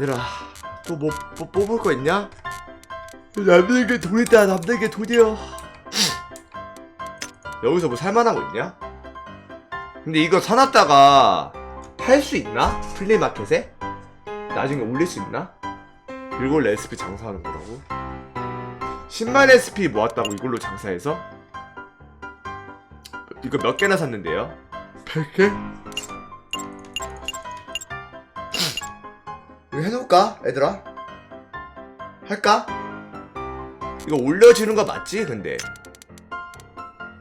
얘들아 또 뭐 뽑을 거 있냐? 남들게 돈이다 남들게 돈이요 여기서 뭐 살만한 거 있냐? 근데 이거 사놨다가 팔 수 있나? 플리마켓에? 나중에 올릴 수 있나? 이걸로 SP 장사하는 거라고? 10만 SP 모았다고 이걸로 장사해서? 이거 몇 개나 샀는데요? 100개? 이거 해놓을까? 얘들아? 할까? 이거 올려주는 거 맞지? 근데?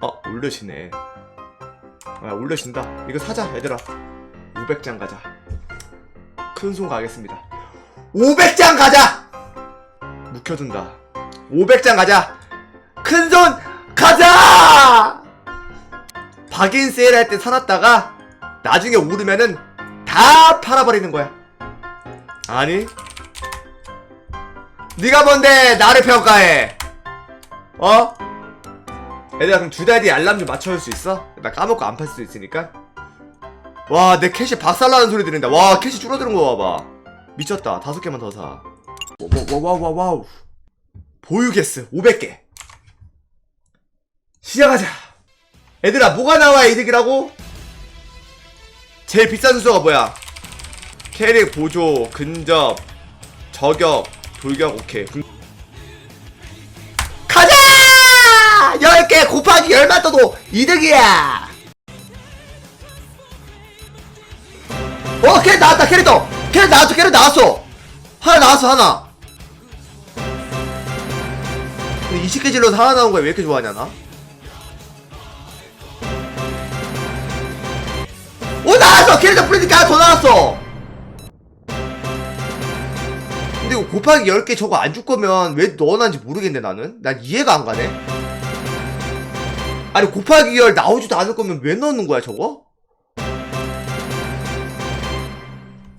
어 올려지네. 아 올려진다. 이거 사자 얘들아. 500장 가자. 큰 손 가겠습니다. 500장 가자! 묵혀둔다. 500장 가자! 큰 손 가자! 박인 세일 할 때 사놨다가 나중에 오르면은 다 팔아버리는 거야 아니? 네가 뭔데 나를 평가해? 어? 얘들아 그럼 두 달 뒤에 알람 좀 맞춰줄 수 있어? 나 까먹고 안 팔 수도 있으니까. 와 내 캐시 박살나는 소리 들린다. 와 캐시 줄어드는 거 봐봐. 미쳤다. 다섯 개만 더사. 와와와와와우 보유개스. 500개. 시작하자. 얘들아 뭐가 나와야 이득이라고? 제일 비싼 순서가 뭐야? 캐릭 보조 근접 저격 돌격 오케이. 군- 가자! 10개 곱하기 10만 떠도 이득이야! 어 캐릭 나왔다 캐릭터 캐릭 나왔어 캐릭 나왔어! 하나 나왔어 하나. 근데 20개 질러서 하나 나온 거야. 왜 이렇게 좋아하냐 나? 오 나왔어! 캐릭터 프리드가 하나 더 나왔어 근데 이거 곱하기 10개 저거 안 줄 거면 왜 넣어놨는지 모르겠네 나는 난 이해가 안 가네 아니 곱하기 10 나오지도 않을 거면 왜 넣는 거야 저거?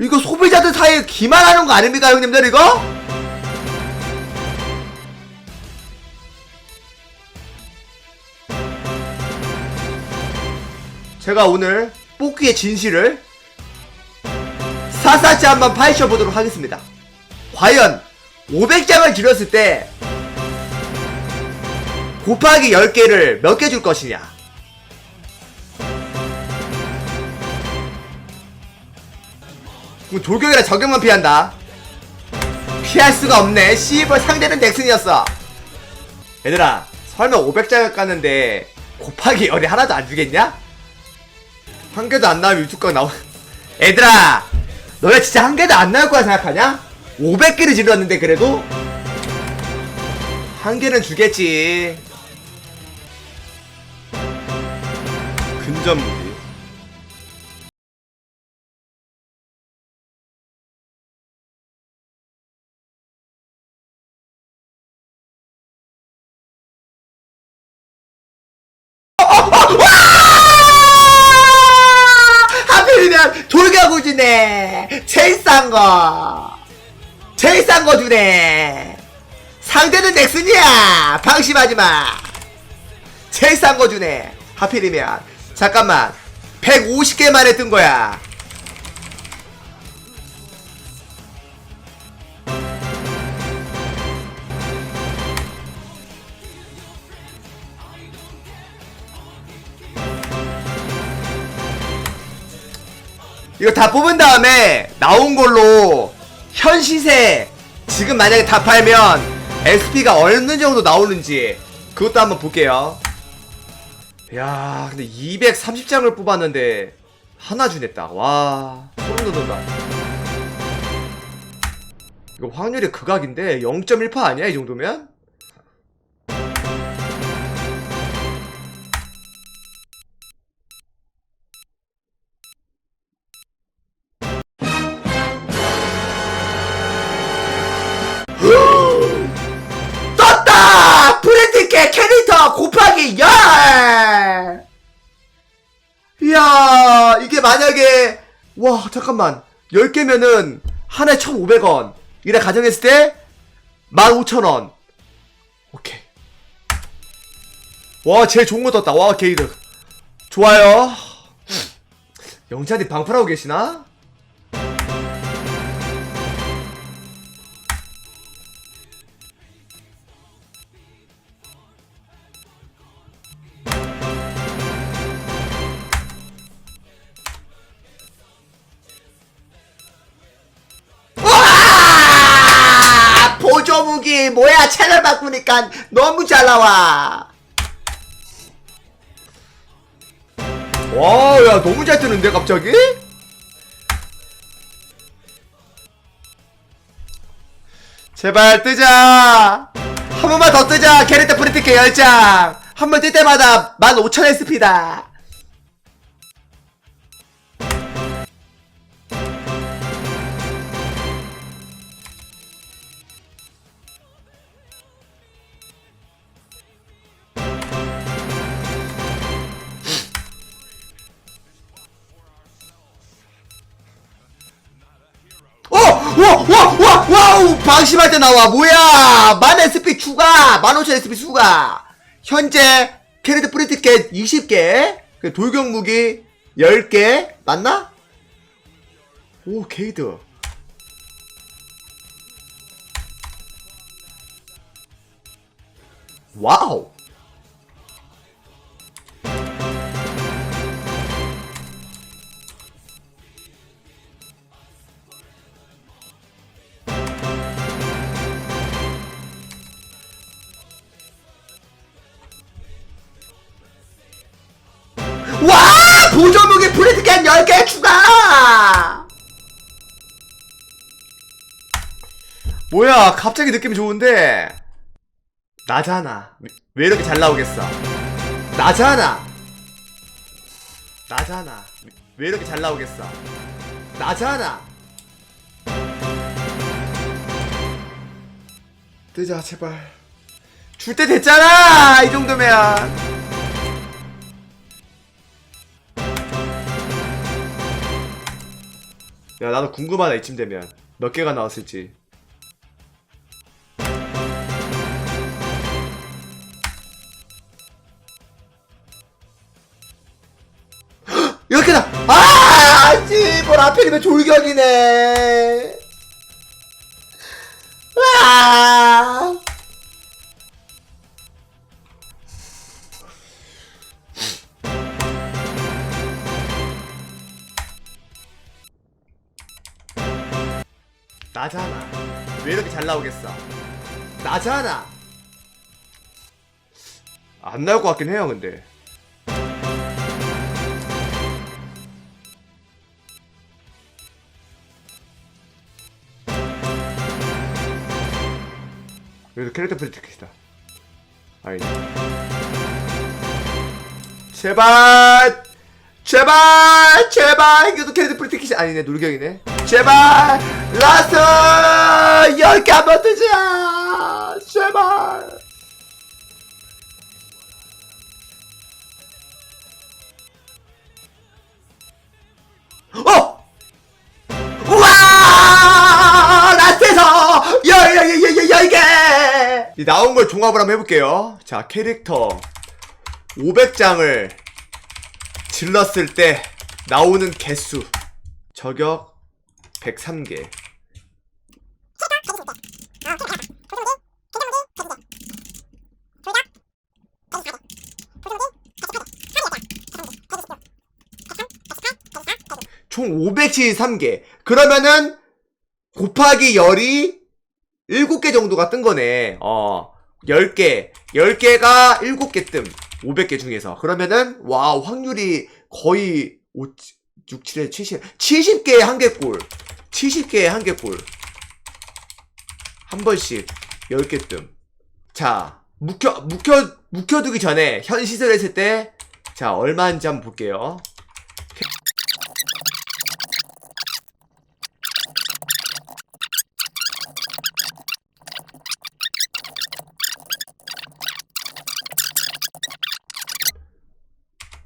이거 소비자들 사이에 기만하는 거 아닙니까 형님들 이거? 제가 오늘 뽑기의 진실을 사사치 한번 파헤쳐 보도록 하겠습니다. 과연 500장을 줄였을 때 곱하기 10개를 몇 개 줄 것이냐? 그럼 돌격이라 적용만 피한다. 피할 수가 없네. 씨발 상대는 넥슨이었어. 얘들아, 설마 500장을 깠는데 곱하기 10이 하나도 안 주겠냐? 한 개도 안 나오면 유튜브가 나오. 얘들아, 너네 진짜 한 개도 안 나올 거야 생각하냐? 500개를 질렀는데 그래도 한 개는 주겠지. 근접 무기. 하필이면 돌격우주네 제일 싼 거 제일 싼 거 주네. 상대는 넥슨이야. 방심하지 마. 제일 싼 거 주네. 하필이면. 잠깐만. 150개 만에 뜬 거야. 이거 다 뽑은 다음에 나온 걸로 현 시세 지금 만약에 다 팔면 SP가 어느 정도 나오는지 그것도 한번 볼게요. 야, 근데 230장을 뽑았는데 하나 주냈다. 와, 소름 돋는다. 이거 확률이 극악인데 0.1% 아니야 이 정도면? 이야, 이게 만약에, 와, 잠깐만. 10개면은, 하나에 1,500원. 이래 가정했을 때, 15,000원. 오케이. 와, 제일 좋은 거 떴다. 와, 게이드. 좋아요. 영찬이 방풀하고 계시나? 뭐야? 채널 바꾸니까 너무 잘 나와. 와야 너무 잘 뜨는데 갑자기? 제발 뜨자. 한 번만 더 뜨자. 캐릭터 프리티켓 10장. 한 번 뜰 때마다 15,000 SP다 방심할 때 나와! 뭐야! 만 SP 추가! 만 오천 SP 추가! 현재 캐릭터 프리티켓 20개 그 돌격 무기 10개 맞나? 오 게이드 와우 보조무기 프리티켓 10개 추가! 뭐야, 갑자기 느낌이 좋은데? 나잖아. 왜, 왜 이렇게 잘 나오겠어? 나잖아. 나잖아. 왜, 왜 이렇게 잘 나오겠어? 나잖아. 뜨자, 제발. 줄 때 됐잖아! 이 정도면. 야 나도 궁금하다 이쯤 되면 몇 개가 나왔을지 헉! 이렇게다 아 씨발 하필이면 졸격이네 나잖아. 왜 이렇게 잘 나오겠어? 나잖아. 안 나올 것 같긴 해요, 근데. 그래도 캐릭터 프리티켓이다. 아니. 제발! 제발! 제발! 이것도 캐릭터 프리티켓이 아니네, 놀경이네. 제발! 라스트! 10개 한번 뜨자! 제발! 어! 우와! 라스트에서! 열, 열, 열, 열, 열 개! 이 나온 걸 종합을 한번 해볼게요. 자, 캐릭터 500장을 질렀을 때 나오는 개수. 저격 103개. 총 573개. 그러면은 곱하기 열이 7개 정도가 뜬 거네. 어. 10개. 10개가 7개 뜸. 500개 중에서. 그러면은 와, 확률이 거의 5, 6, 7에 70. 70개에 한 개꼴. 70개에 한 개꼴. 한 번씩 10개 뜸. 자, 묵혀 묵혀 묵혀두기 전에 현 시설 했을 때 자, 얼마인지 한번 볼게요.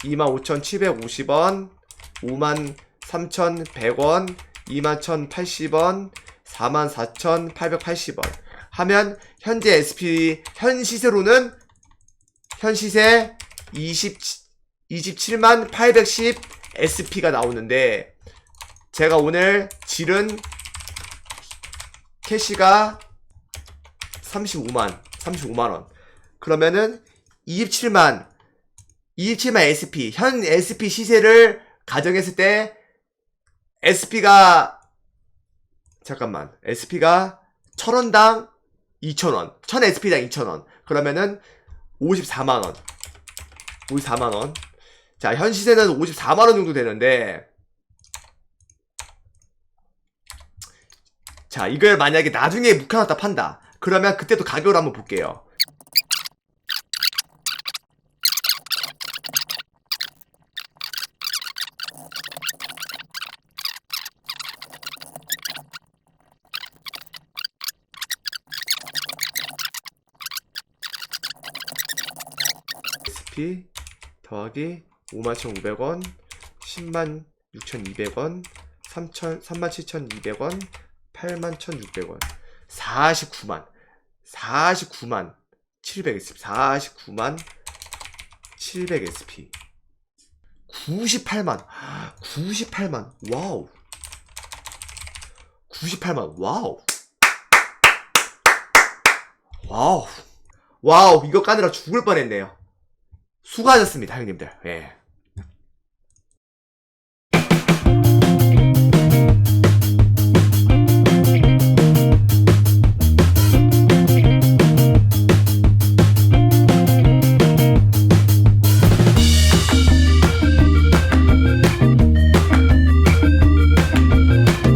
이만 오천칠백오십 원, 오만 삼천백 원, 이만 천팔십 원, 사만 사천팔백팔십 원. 하면 현재 SP 현 시세로는 현 시세 20 27만 810 SP가 나오는데 제가 오늘 지른 캐시가 35만 35만 원. 그러면은 27만 27만 SP 현 SP 시세를 가정했을 때 SP가 잠깐만 SP가 1000원당 2,000원. 1000 SP당 2,000원. 그러면은 54만원. 54만원. 자, 현 시세는 54만원 정도 되는데, 자, 이걸 만약에 나중에 묵혀놨다 판다. 그러면 그때 또 가격을 한번 볼게요. SP 더하기 51,500원 10만 6,200원 3천 37,200원 81,600원. 49만 49만 700 SP 49만 700 SP 98만 98만 와우. 98만 와우. 와우. 와우 이거 까느라 죽을 뻔했네요 수고하셨습니다 형님들 예.